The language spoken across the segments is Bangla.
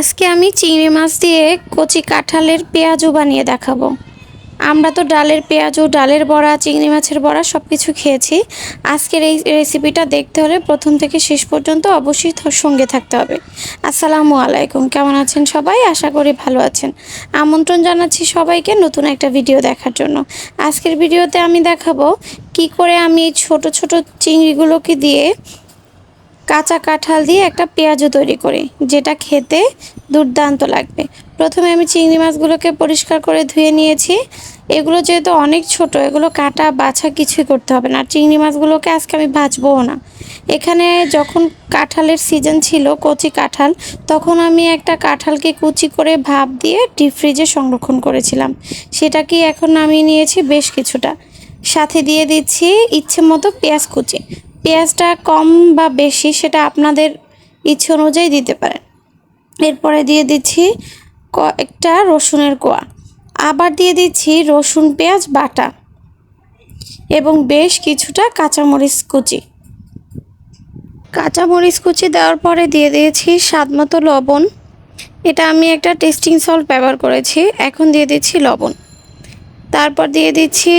আজকে আমি চিংড়ি মাছ দিয়ে কচি কাঁঠালের পেঁয়াজু বানিয়ে দেখাবো। আমরা তো ডালের পেঁয়াজু, ডালের বড়া, চিংড়ি মাছের বড়া সব কিছু খেয়েছি। আজকের এই রেসিপিটা দেখতে হলে প্রথম থেকে শেষ পর্যন্ত অবশ্যই সঙ্গে থাকতে হবে। আসসালামু আলাইকুম, কেমন আছেন সবাই? আশা করি ভালো আছেন। আমন্ত্রণ জানাচ্ছি সবাইকে নতুন একটা ভিডিও দেখার জন্য। আজকের ভিডিওতে আমি দেখাবো কি করে আমি ছোট ছোট চিংড়িগুলোকে দিয়ে কাঁচা কাঁঠাল দিয়ে একটা পেঁয়াজও তৈরি করি, যেটা খেতে দুর্দান্ত লাগবে। প্রথমে আমি চিংড়ি মাছগুলোকে পরিষ্কার করে ধুয়ে নিয়েছি। এগুলো যেহেতু অনেক ছোট, এগুলো কাটা বাছা কিছুই করতে হবে না। চিংড়ি মাছগুলোকে আজকে আমি ভাজবও না। এখানে যখন কাঁঠালের সিজন ছিল, কচি কাঁঠাল, তখন আমি একটা কাঁঠালকে কুচি করে ভাপ দিয়ে ডিপ ফ্রিজে সংরক্ষণ করেছিলাম। সেটাকে এখন নামিয়ে নিয়েছি বেশ কিছুটা। সাথে দিয়ে দিচ্ছি ইচ্ছে মতো পেঁয়াজ কুচি। পেঁয়াজটা কম বা বেশি সেটা আপনাদের ইচ্ছে অনুযায়ী দিতে পারেন। এরপরে দিয়ে দিচ্ছি কয়েকটা রসুনের কোয়া। আবার দিয়ে দিচ্ছি রসুন, পেঁয়াজ, বাটা এবং বেশ কিছুটা কাঁচামরিচ কুচি। কাঁচামরিচ কুচি দেওয়ার পরে দিয়ে দিয়েছি স্বাদ মতো লবণ। এটা আমি একটা টেস্টিং সল্ট ব্যবহার করেছি, এখন দিয়ে দিচ্ছি লবণ। তারপর দিয়ে দিচ্ছি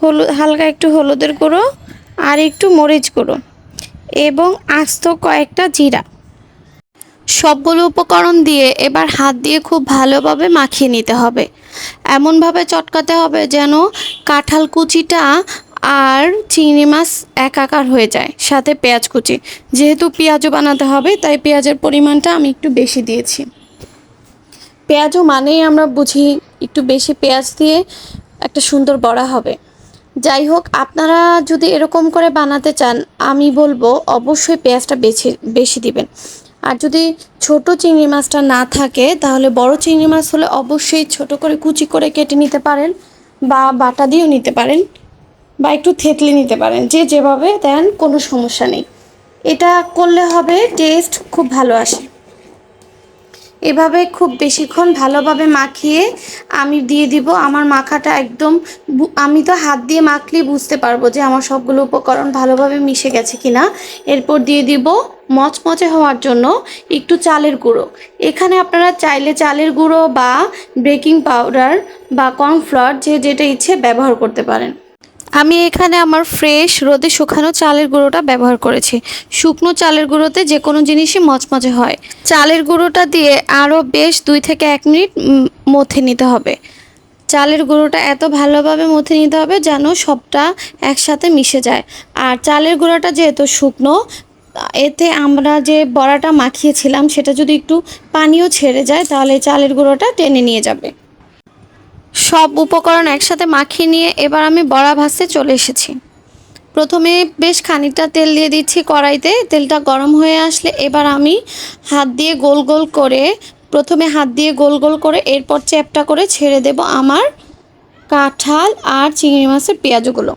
হলুদ হালকা একটু হলুদের গুঁড়ো আর একটু মরিচ গুঁড়ো এবং আস্ত কয়েকটা জিরা। সবগুলো উপকরণ দিয়ে এবার হাত দিয়ে খুব ভালোভাবে মাখিয়ে নিতে হবে। এমনভাবে চটকাতে হবে যেন কাঁঠাল কুচিটা আর চিংড়ি মাছ একাকার হয়ে যায়, সাথে পেঁয়াজ কুচি। যেহেতু পেঁয়াজও বানাতে হবে, তাই পেঁয়াজের পরিমাণটা আমি একটু বেশি দিয়েছি। পেঁয়াজও মানেই আমরা বুঝি, একটু বেশি পেঁয়াজ দিয়ে একটা সুন্দর বড়া হবে। যাই হোক, আপনারা যদি এরকম করে বানাতে চান, আমি বলব অবশ্যই পেঁয়াজটা বেছে, বেশি দিবেন। আর যদি ছোট চিংড়ি মাছটা না থাকে, তাহলে বড় চিংড়ি মাছ হলে অবশ্যই ছোট করে কুচি করে কেটে নিতে পারেন বা বাটা দিয়েও নিতে পারেন বা একটু থেতলে নিতে পারেন। যে যেভাবে দেন কোনো সমস্যা নেই। এটা করলে হবে, টেস্ট খুব ভালো আসে। এভাবে খুব বেশিক্ষণ ভালোভাবে মাখিয়ে আমি দিয়ে দিব। আমার মাখাটা একদম আমি তো হাত দিয়ে মাখলেই বুঝতে পারব যে আমার সবগুলো উপকরণ ভালোভাবে মিশে গেছে কিনা। এরপর দিয়ে দিব মচমচে হওয়ার জন্য একটু চালের গুঁড়ো। এখানে আপনারা চাইলে চালের গুঁড়ো বা বেকিং পাউডার বা কর্নফ্লাওয়ার যে যেটা ইচ্ছে ব্যবহার করতে পারেন। আমি এখানে আমার ফ্রেশ রোদে শুকানো চালের গুঁড়োটা ব্যবহার করেছি। শুকনো চালের গুঁড়োতে যে কোনো জিনিসই মচমচে হয়। চালের গুঁড়োটা দিয়ে আরও বেশ দুই থেকে এক মিনিট মথে নিতে হবে। চালের গুঁড়োটা এত ভালোভাবে মথে নিতে হবে যেন সবটা একসাথে মিশে যায়। আর চালের গুঁড়োটা যেহেতু শুকনো, এতে আমরা যে বড়াটা মাখিয়েছিলাম সেটা যদি একটু পানিও ছেড়ে যায় তাহলে চালের গুঁড়োটা টেনে নিয়ে যাবে। সব উপকরণ একসাথে মাখিয়ে নিয়ে এবার আমি বড়া ভাজতে চলে এসেছি। প্রথমে বেশ খানিকটা তেল দিয়ে দিচ্ছি কড়াইতে, তেলটা গরম হয়ে আসলে এবার আমি হাত দিয়ে গোল গোল করে, প্রথমে হাত দিয়ে গোল গোল করে এরপর চ্যাপটা করে ছেড়ে দেব আমার কাঁঠাল আর চিংড়ি মাছের পেঁয়াজগুলো।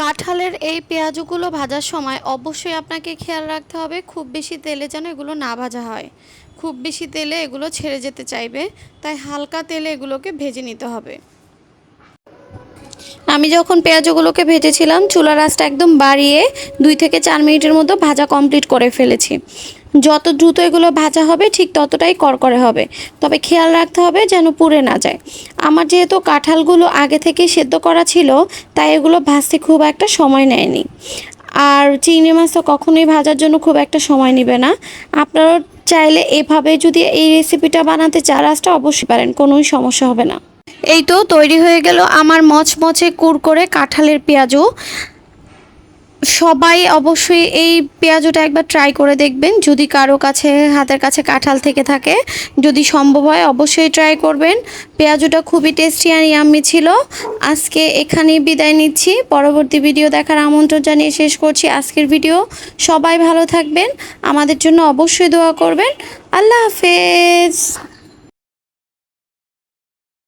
কাঁঠালের এই পেঁয়াজগুলো ভাজার সময় অবশ্যই আপনাকে খেয়াল রাখতে হবে, খুব বেশি তেলে যেন এগুলো না ভাজা হয়। খুব বেশি তেলে এগুলো ছেড়ে যেতে চাইবে, তাই হালকা তেলে এগুলোকে ভেজে নিতে হবে। আমি যখন পেঁয়াজগুলোকে ভেজেছিলাম চুলা রাসটা একদম বাড়িয়ে দুই থেকে চার মিনিটের মতো ভাজা কমপ্লিট করে ফেলেছি। যত দ্রুত এগুলো ভাজা হবে, ঠিক ততটাই করকরে হবে। তবে খেয়াল রাখতে হবে যেন পুড়ে না যায়। আমার যেহেতু কাঁঠালগুলো আগে থেকে সেদ্ধ করা ছিল, তাই এগুলো ভাজতে খুব একটা সময় নেয়নি। আর চিংড়ি মাছ তো কখনোই ভাজার জন্য খুব একটা সময় নেবে না। আপনারা চাইলে এভাবে যদি এই রেসিপিটা বানাতে চার আসটা অবশ্যই পারেন কোনো সমস্যা হবে না। এই তো তৈরি হয়ে গেল আমার মচমচে কুরকরে, কাঁঠালের পেঁয়াজু সবাই অবশ্যই এই পেঁয়াজুটা একবার ট্রাই করে দেখবেন। যদি কারও কাছে, হাতের কাছে কাঁঠাল থেকে থাকে, যদি সম্ভব হয় অবশ্যই ট্রাই করবেন। পেঁয়াজুটা খুবই টেস্টি আর ইয়াম্মি ছিল। আজকে এখানেই বিদায় নিচ্ছি। পরবর্তী ভিডিও দেখার আমন্ত্রণ জানিয়ে শেষ করছি আজকের ভিডিও সবাই ভালো থাকবেন। আমাদের জন্য অবশ্যই দোয়া করবেন। আল্লাহ হাফেজ।